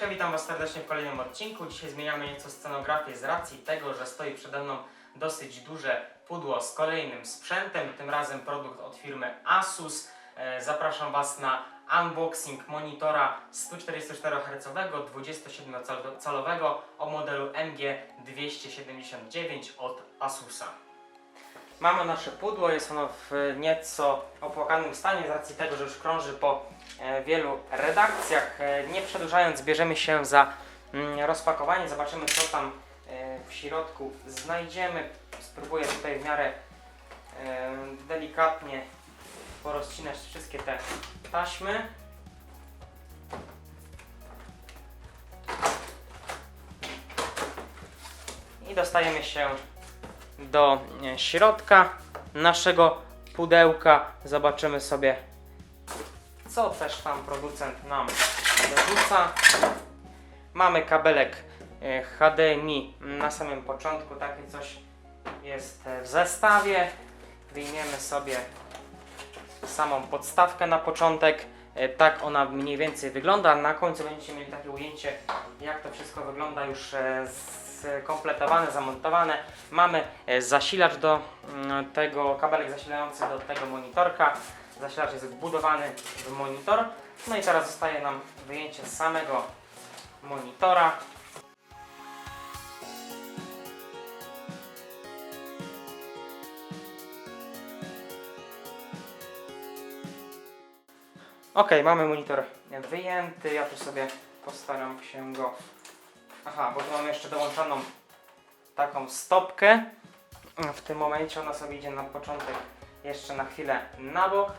Witam Was serdecznie w kolejnym odcinku. Dzisiaj zmieniamy nieco scenografię z racji tego, że stoi przede mną dosyć duże pudło z kolejnym sprzętem, tym razem produkt od firmy Asus. E, Zapraszam Was na unboxing monitora 144 Hz 27-calowego o modelu MG279 od Asusa. Mamy nasze pudło, jest ono w nieco opłakanym stanie z racji tego, że już krąży po e, wielu redakcjach. E, Nie przedłużając, bierzemy się za mm, rozpakowanie, zobaczymy co tam e, w środku znajdziemy. Spróbuję tutaj w miarę delikatnie porozcinać wszystkie te taśmy. I dostajemy się do e, środka naszego pudełka. Zobaczymy sobie, co też tam producent nam dorzuca. Mamy kabelek e, HDMI na samym początku, takie coś jest w zestawie. Wyjmiemy sobie samą podstawkę na początek. E, Tak ona mniej więcej wygląda. Na końcu będziecie mieli takie ujęcie, jak to wszystko wygląda już e, skompletowane, zamontowane. Mamy e, zasilacz do mm, tego, kabelek zasilający do tego monitorka. Zasilacz jest wbudowany w monitor. No i teraz zostaje nam wyjęcie samego monitora. Ok, mamy monitor wyjęty. Ja tu sobie postaram się go. Aha, bo tu mamy jeszcze dołączoną taką stopkę. W tym momencie ona sobie idzie na początek jeszcze na chwilę na bok.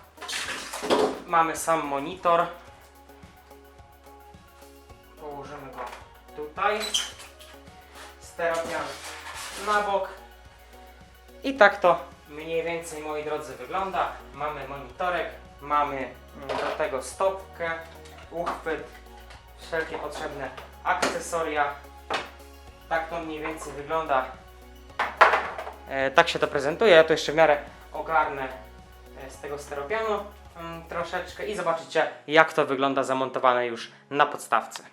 Mamy sam monitor. Położymy go tutaj. Steropian na bok. I tak to mniej więcej, moi drodzy, wygląda. Mamy monitorek, mamy mm, do tego stopkę, uchwyt, wszelkie potrzebne akcesoria. Tak to mniej więcej wygląda. E, tak się to prezentuje. Ja to jeszcze w miarę ogarnę e, z tego steropianu mm, troszeczkę i zobaczycie jak to wygląda zamontowane już na podstawce.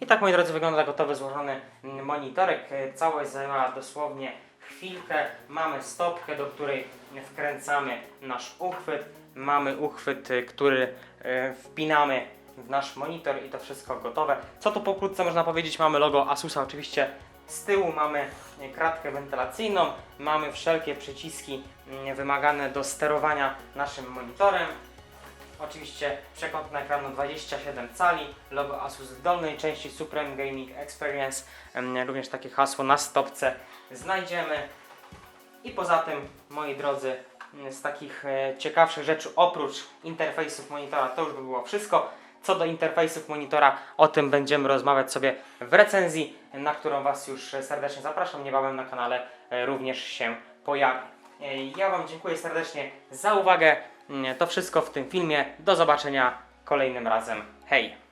I tak moi drodzy wygląda gotowy złożony mm, monitorek. E, Całość zajęła dosłownie chwilkę. Mamy stopkę, do której wkręcamy nasz uchwyt. Mamy uchwyt, y, który e, wpinamy w nasz monitor i to wszystko gotowe. Co tu pokrótce można powiedzieć? Mamy logo Asusa oczywiście z tyłu, mamy e, kratkę wentylacyjną, mamy wszelkie przyciski wymagane do sterowania naszym monitorem. Oczywiście przekąt na ekranu 27 cali, logo Asus w dolnej części Supreme Gaming Experience, również takie hasło na stopce znajdziemy. I poza tym, moi drodzy, z takich e, ciekawszych rzeczy, oprócz interfejsów monitora, to już by było wszystko. Co do interfejsów monitora, o tym będziemy rozmawiać sobie w recenzji, na którą Was już e, serdecznie zapraszam. Niebawem na kanale e, również się pojawi. Ja Wam dziękuję serdecznie za uwagę. Mm, To wszystko w tym filmie. Do zobaczenia kolejnym razem. Hej!